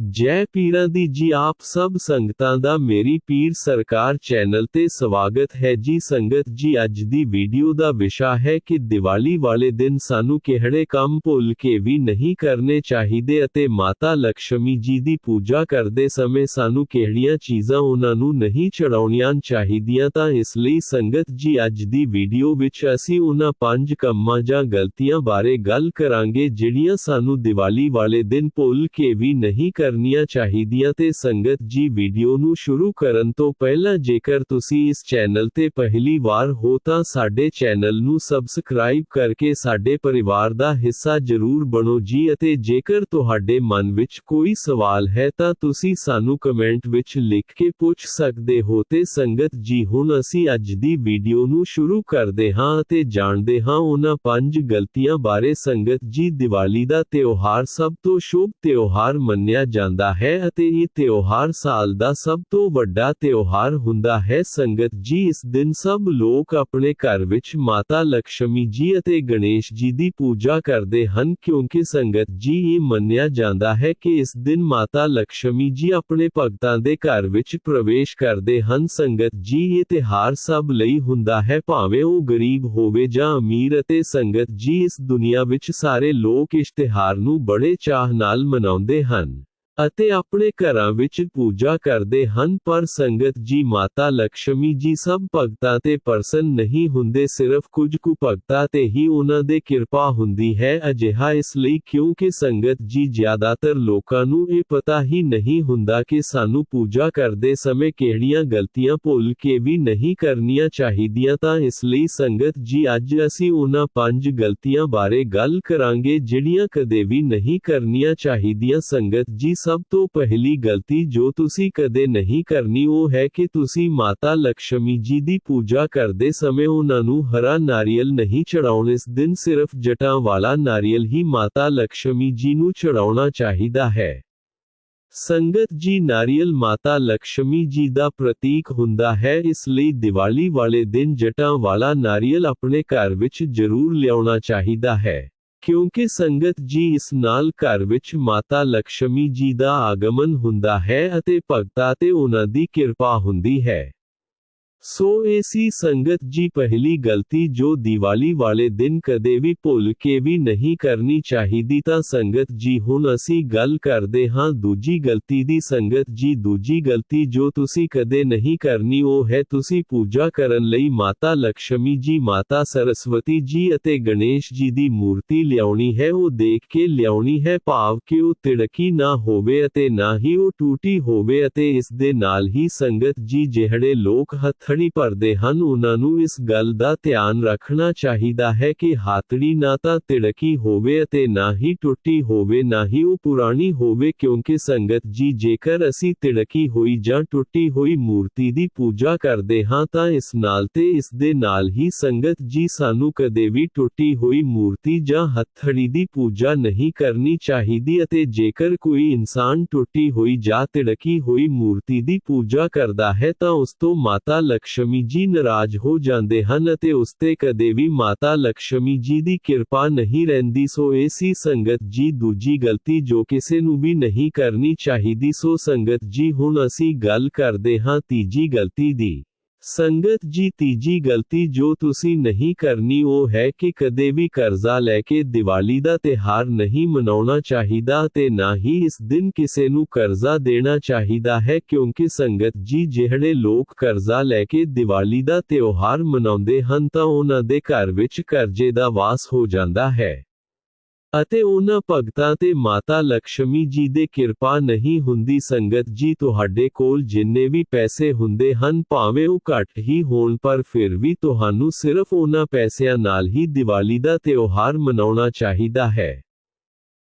जय पीर दी जी, आप सब संगत दा मेरी पीर सरकार चैनल ते स्वागत है। जी संगत जी अज दी वीडियो दा विषय है कि दिवाली वाले दिन सानू केहड़े काम भूल के भी नहीं करने चाहिदे अते माता लक्ष्मी जी दी पूजा करदे समय सानू केहड़ियाँ चीजा उन्होंने नू नहीं चढ़ाउणियाँ चाहिदियाँ, ता इसलिए संगत जी अज दी वीडियो विच असी उना पाँच कम्मा जा गलतियाँ बारे गल करांगे, जिहड़ियाँ सानू दिवाली वाले दिन भूल के भी नहीं कर ਕਰਨੀਆਂ ਚਾਹੀਦੀਆਂ ਤੇ ਸੰਗਤ ਜੀ ਵੀਡੀਓ ਨੂੰ ਸ਼ੁਰੂ ਕਰਨ ਤੋਂ ਪਹਿਲਾਂ ਜੇਕਰ ਤੁਸੀਂ ਇਸ ਚੈਨਲ ਤੇ ਪਹਿਲੀ ਵਾਰ ਹੋ ਤਾਂ ਸਾਡੇ ਚੈਨਲ ਨੂੰ ਸਬਸਕ੍ਰਾਈਬ ਕਰਕੇ ਸਾਡੇ ਪਰਿਵਾਰ ਦਾ ਹਿੱਸਾ ਜ਼ਰੂਰ ਬਣੋ ਜੀ ਅਤੇ ਜੇਕਰ ਤੁਹਾਡੇ ਮਨ ਵਿੱਚ ਕੋਈ ਸਵਾਲ ਹੈ ਤਾਂ ਤੁਸੀਂ ਸਾਨੂੰ ਕਮੈਂਟ ਵਿੱਚ ਲਿਖ ਕੇ ਪੁੱਛ ਸਕਦੇ ਹੋ ਤੇ ਸੰਗਤ ਜੀ ਹੁਣ ਅਸੀਂ ਅੱਜ ਦੀ ਵੀਡੀਓ ਨੂੰ ਸ਼ੁਰੂ ਕਰਦੇ ਹਾਂ ਅਤੇ ਜਾਣਦੇ ਹਾਂ ਉਹਨਾਂ ਪੰਜ ਗਲਤੀਆਂ ਬਾਰੇ ਸੰਗਤ ਜੀ ਦੀਵਾਲੀ ਦਾ ਤਿਉਹਾਰ ਸਭ ਤੋਂ ਸ਼ੁਭ ਤਿਉਹਾਰ ਮੰਨਿਆ ਜਾਂਦਾ ਹੈ ਅਤੇ ਇਹ ਤਿਉਹਾਰ ਸਾਲ ਦਾ ਸਭ ਤੋਂ ਵੱਡਾ ਤਿਉਹਾਰ ਹੁੰਦਾ ਹੈ ਸੰਗਤ ਜੀ ਇਸ ਦਿਨ ਸਭ ਲੋਕ ਆਪਣੇ ਘਰ ਵਿੱਚ ਮਾਤਾ ਲక్ష్ਮੀ ਜੀ ਅਤੇ ਗਣੇਸ਼ ਜੀ ਦੀ ਪੂਜਾ ਕਰਦੇ ਹਨ ਕਿਉਂਕਿ ਸੰਗਤ ਜੀ ਇਹ ਮੰਨਿਆ ਜਾਂਦਾ ਹੈ ਕਿ ਇਸ ਦਿਨ ਮਾਤਾ ਲక్ష్ਮੀ ਜੀ ਆਪਣੇ ਭਗਤਾਂ ਦੇ ਘਰ ਵਿੱਚ ਪ੍ਰਵੇਸ਼ ਕਰਦੇ ਹਨ ਸੰਗਤ ਜੀ ਇਹ ਤਿਹਾਰ ਸਭ ਲਈ ਹੁੰਦਾ ਹੈ ਭਾਵੇਂ ਉਹ ਗਰੀਬ ਹੋਵੇ ਜਾਂ ਅਮੀਰ ਅਤੇ ਸੰਗਤ ਜੀ ਇਸ ਦੁਨੀਆ ਵਿੱਚ ਸਾਰੇ ਲੋਕ ਇਸ਼ਤਿਹਾਰ ਨੂੰ ਬੜੇ ਚਾਹ ਨਾਲ ਮਨਾਉਂਦੇ ਹਨ अपने घर पूजा करते हैं पर संगत जी माता लक्ष्मी जी सब भगतों प्रसन्न नहीं होंगे सिर्फ़ कुछ कु भगतों ही उन्होंने कृपा होंगी है अजिहा इसलिए क्योंकि संगत जी ज़्यादातर लोगों ये पता ही नहीं होंगे कि सू पूजा करते समय कि गलतियाँ भूल के भी नहीं करनिया चाहदिया तो इसलिए संगत जी अज असी उन्होंने गलतियाँ बारे गल करा जिड़िया कदे भी नहीं कर चाहदिया संगत जी सब सब तो पहली गलती जो तुसी कदे नहीं करनी वो है कि तुसी माता लक्ष्मी जी की पूजा करते समय उन्होंने हरा नारियल नहीं चढ़ा इस दिन सिर्फ़ जटा वाला नारियल ही माता लक्ष्मी जी को चढ़ा चाहिए है। संगत जी नारियल माता लक्ष्मी जी का प्रतीक हों इसलिए दिवाली वाले दिन जटा वाला नारियल अपने घर ज़रूर लिया चाहिए है। क्योंकि संगत जी इस नाल घर माता लक्ष्मी जी का आगमन हों भगता उन्हों की कृपा होंगी है सो ऐसी संगत जी पहली गलती जो दिवाली वाले दिन कदे भी भूल के भी नहीं करनी चाहती संगत जी हूँ असी गल करते हाँ दूजी गलती दी संगत जी, दूजी गलती जो तुसी कदे नहीं करनी वो है, तुसी पूजा करन लई माता लक्ष्मी जी, माता सरस्वती जी अते गणेश जी दी मूर्ति लियानी है वो देख के लियानी है, भाव के वह तिड़की ना होवे अते ना ही वह टूटी होवे अते इस दे नाल ही संगत जी जेहड़े लोग हथ ਹੱਥੜੀ ਭਰਦੇ ਹਨ ਉਹਨਾਂ ਨੂੰ ਇਸ ਗੱਲ ਦਾ ਧਿਆਨ ਰੱਖਣਾ ਚਾਹੀਦਾ ਹੈ ਕਿ ਹਾਥੜੀ ਨਾ ਤਾਂ ਤਿੜਕੀ ਹੋਵੇ ਅਤੇ ਨਾ ਹੀ ਟੁੱਟੀ ਹੋਵੇ ਨਾ ਹੀ ਉਹ ਪੁਰਾਣੀ ਹੋਵੇ ਕਿਉਂਕਿ ਸੰਗਤ ਜੀ ਜੇਕਰ ਅਸੀਂ ਤਿੜਕੀ ਹੋਈ ਜਾਂ ਟੁੱਟੀ ਹੋਈ ਮੂਰਤੀ ਦੀ ਪੂਜਾ ਕਰਦੇ ਹਾਂ ਤਾਂ ਇਸ ਨਾਲ ਤੇ ਇਸ ਦੇ ਨਾਲ ਹੀ ਸੰਗਤ ਜੀ ਸਾਨੂੰ ਕਦੇ ਵੀ ਟੁੱਟੀ ਹੋਈ ਮੂਰਤੀ ਜਾਂ ਹੱਥੜੀ ਦੀ ਪੂਜਾ ਨਹੀਂ ਕਰਨੀ ਚਾਹੀਦੀ ਅਤੇ ਜੇਕਰ ਕੋਈ ਇਨਸਾਨ ਟੁੱਟੀ ਹੋਈ ਜਾਂ ਤਿੜਕੀ ਹੋਈ ਮੂਰਤੀ ਦੀ ਪੂਜਾ ਕਰਦਾ ਹੈ ਤਾਂ ਉਸ ਤੋਂ ਮਾਤਾ लक्ष्मी जी नाराज़ हो जाते हैं उसते कदे भी माता लक्ष्मी जी की कृपा नहीं रही सो ऐसी संगत जी दूजी गलती जो किसी भी नहीं करनी चाहती सो संगत जी हूँ असी गल करते हाँ तीजी गलती की ਸੰਗਤ ਜੀ ਤੀਜੀ ਗਲਤੀ ਜੋ ਤੁਸੀਂ ਨਹੀਂ ਕਰਨੀ ਉਹ ਹੈ ਕਿ ਕਦੇ ਵੀ ਕਰਜ਼ਾ ਲੈ ਕੇ ਦੀਵਾਲੀ ਦਾ ਤਿਹਾਰ ਨਹੀਂ ਮਨਾਉਣਾ ਚਾਹੀਦਾ ਤੇ ਨਾ ਹੀ ਇਸ ਦਿਨ ਕਿਸੇ ਨੂੰ ਕਰਜ਼ਾ ਦੇਣਾ ਚਾਹੀਦਾ ਹੈ ਕਿਉਂਕਿ ਸੰਗਤ ਜੀ ਜਿਹੜੇ ਲੋਕ ਕਰਜ਼ਾ ਲੈ ਕੇ ਦੀਵਾਲੀ ਦਾ ਤਿਉਹਾਰ ਮਨਾਉਂਦੇ ਹਨ ਤਾਂ ਉਹਨਾਂ ਦੇ ਘਰ ਵਿੱਚ ਕਰਜ਼ੇ ਦਾ ਵਾਸ ਹੋ ਜਾਂਦਾ ਹੈ ਅਤੇ ਉਹਨਾਂ ਭਗਤਾਂ ਤੇ ਮਾਤਾ ਲక్ష్ਮੀ ਜੀ ਦੇ ਕਿਰਪਾ ਨਹੀਂ ਹੁੰਦੀ, ਸੰਗਤ ਜੀ ਤੁਹਾਡੇ ਕੋਲ ਜਿੰਨੇ ਵੀ ਪੈਸੇ ਹੁੰਦੇ ਹਨ, ਭਾਵੇਂ ਉਹ ਘੱਟ ਹੀ ਹੋਣ, ਪਰ ਫਿਰ ਵੀ ਤੁਹਾਨੂੰ ਸਿਰਫ ਉਹਨਾਂ ਪੈਸਿਆਂ ਨਾਲ ਹੀ ਦੀਵਾਲੀ ਦਾ ਤਿਉਹਾਰ ਮਨਾਉਣਾ ਚਾਹੀਦਾ ਹੈ।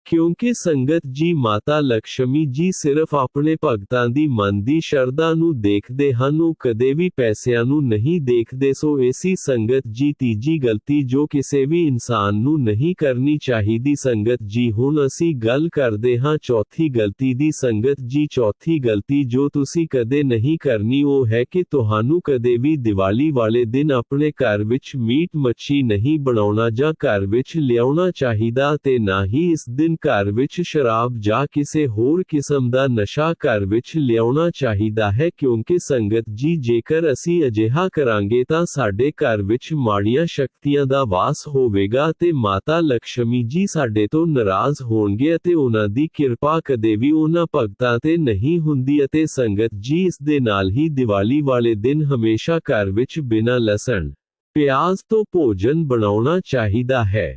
क्योंकि संगत जी माता लक्ष्मी जी सिर्फ़ अपने भगत की मन की शरदा देखते हैं कदे भी पैसा नहीं देखते सो ऐसी संगत जी तीजी गलती जो किसी भी इंसान नहीं करनी चाहती संगत जी। हूँ असी गल करते हाँ चौथी गलती की संगत जी, चौथी गलती जो तीन ती नहीं करनी वह है कि तहानू तो कदे भी दिवाली वाले दिन अपने घर मीट मछी नहीं बना लिया चाहता ना ही इस दिन ਭੋਜਨ ਘਰ ਵਿੱਚ ਸ਼ਰਾਬ ਜਾਂ ਕਿਸੇ ਹੋਰ ਕਿਸਮ ਦਾ ਨਸ਼ਾ ਘਰ ਵਿੱਚ ਲਿਆਉਣਾ ਚਾਹੀਦਾ ਹੈ ਕਿਉਂਕਿ ਸੰਗਤ ਜੀ ਜੇਕਰ ਅਸੀਂ ਅਜਿਹਾ ਕਰਾਂਗੇ ਤਾਂ ਸਾਡੇ ਘਰ ਵਿੱਚ ਮਾੜੀਆਂ ਸ਼ਕਤੀਆਂ ਦਾ ਵਾਸ ਹੋਵੇਗਾ ਤੇ ਮਾਤਾ ਲక్ష్ਮੀ ਜੀ ਸਾਡੇ ਤੋਂ ਨਾਰਾਜ਼ ਹੋਣਗੇ ਅਤੇ ਉਹਨਾਂ ਦੀ ਕਿਰਪਾ ਕਦੇ ਵੀ ਉਹਨਾਂ ਭਗਤਾਂ ਤੇ ਨਹੀਂ ਹੁੰਦੀ ਅਤੇ ਸੰਗਤ ਜੀ ਇਸ ਦੇ ਨਾਲ ਹੀ ਦੀਵਾਲੀ ਵਾਲੇ ਦਿਨ ਹਮੇਸ਼ਾ ਘਰ ਵਿੱਚ ਬਿਨਾਂ ਲਸਣ प्याज तो भोजन बनाना चाहिदा है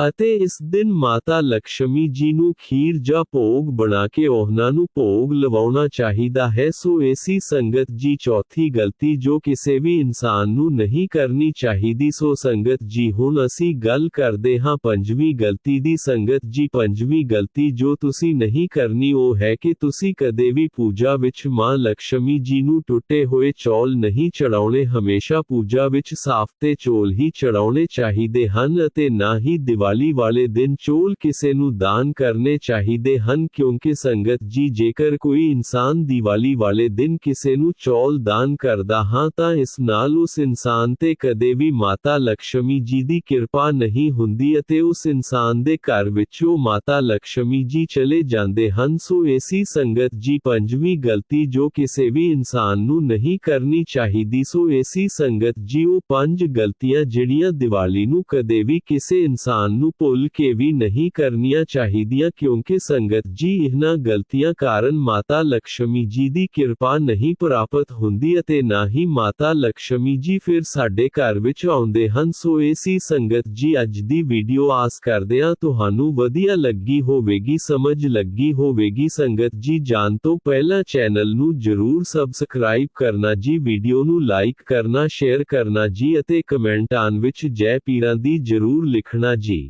अते इस दिन माता लक्ष्मी जी नु खीर जा भोग बना के ओहना भोग लवाना चाहिदा है, सो ऐसी संगत जी चौथी गलती जो किसी भी इंसान नु नहीं करनी चाहिदी, सो संगत जी हुन असी गल करदे हाँ, पंजवी गलती दी संगत जी पंजवी गलती जो तुसी नहीं करनी, ओ है कि तुसी कदे भी पूजा विच माँ लक्ष्मी जी नु टूटे हुए चौल नहीं चढ़ाने हमेशा पूजा विच साफ़ ते चौल ही चढ़ाने चाहिए हन, अते ना ही दिवा दिवाली वाले दिन चोल किसे नु दान करने चाहिदे हन क्योंकि संगत जी जेकर कोई इंसान दिवाली वाले दिन किसे नु चोल दान करदा हाँ ता इस नाल उस इंसान ते कदे भी माता लक्ष्मी जी दी कृपा नहीं हुंदी अते उस इंसान दे घर विचो माता लक्ष्मी जी चले जांदे हन। सो ऐसी संगत जी पंजवी गलती जो किसे भी इंसान नु नहीं करनी चाहिदी, सो ऐसी संगत जी ओ पंज गलतियाँ जिड़ियाँ दिवाली नु कदे भी किसे इंसान अनुपोल के भी नहीं करनिया चाहिदिया क्योंकि संगत जी इना गलतियाँ कारण माता लक्ष्मी जी दी कृपा नहीं प्राप्त होंगी ना ही माता लक्ष्मी जी फिर साढ़े घर आते हैं सो ऐसी संगत जी अज की वीडियो आस करद वधिया लगी होगी समझ लगी होगी संगत जी जान तो पहला चैनल न ज़रूर सबसक्राइब करना जी वीडियो लाइक करना शेयर करना जी कमेंट आन जय पीर ज़रूर लिखना जी